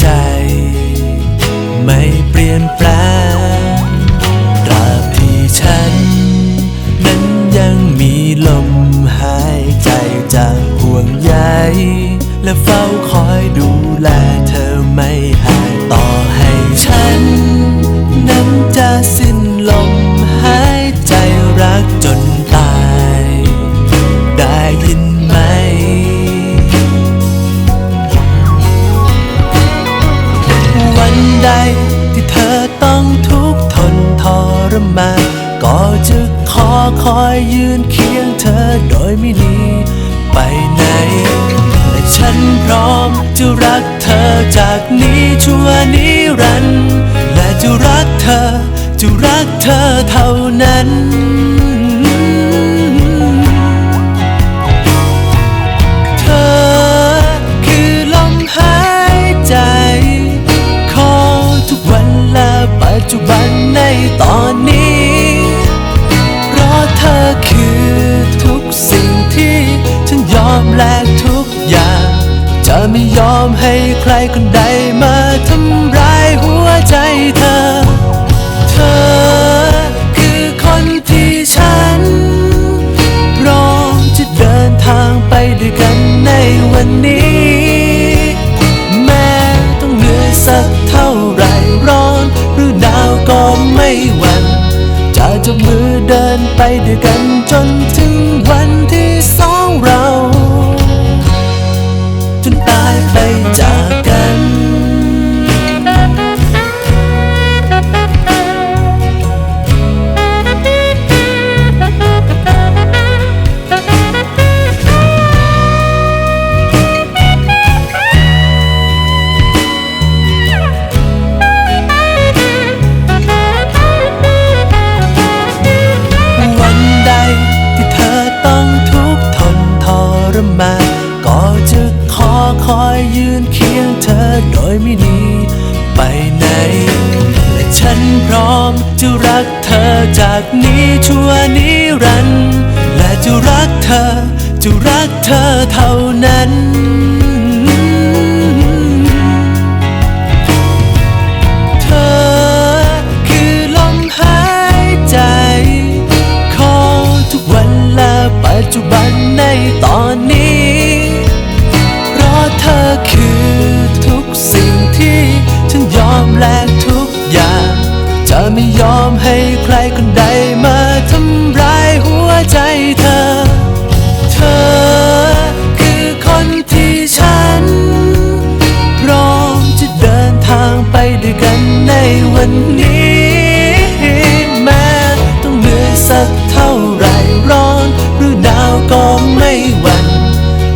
ใจ ไม่เปลี่ยนแปลงตราบที่ฉัน นั้นยังมีลมหายใจจากห่วงใยและเฝ้าคอยดู คอยยืนเคียงเธอโดยไม่หนีไปไหน และฉันพร้อมจะรักเธอจากนี้ชั่วนิรันดร์และจะรักเธอ จะรักเธอเท่านั้น ไม่ยอมให้ใครคนใดมาทำร้ายหัวใจเธอ เธอคือคนที่ฉันพร้อมจะเดินทางไปด้วยกันในวันนี้ แม้ต้องเหนื่อยสักเท่าไหรร้อน หรือหนาวก็ไม่หวั่นจะจับมือเดินไปด้วยกันจนถึงวันที่สองเรา อมจะรักเธอจากนี้ชั่วนิรันดร์และจะรักเธอ จะรักเธอเท่านั้นเธอคือลมหายใจขอทุกวันและปัจจุบันในตอนนี้ วันนี้แม้ต้องเหนื่อยสักเท่าไรร้อนหรือหนาวก็ไม่หวั่น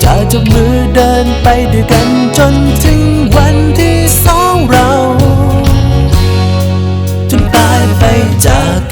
จะจับมือเดินไปด้วยกันจนถึงวันที่สองเรา จนตายไปจาก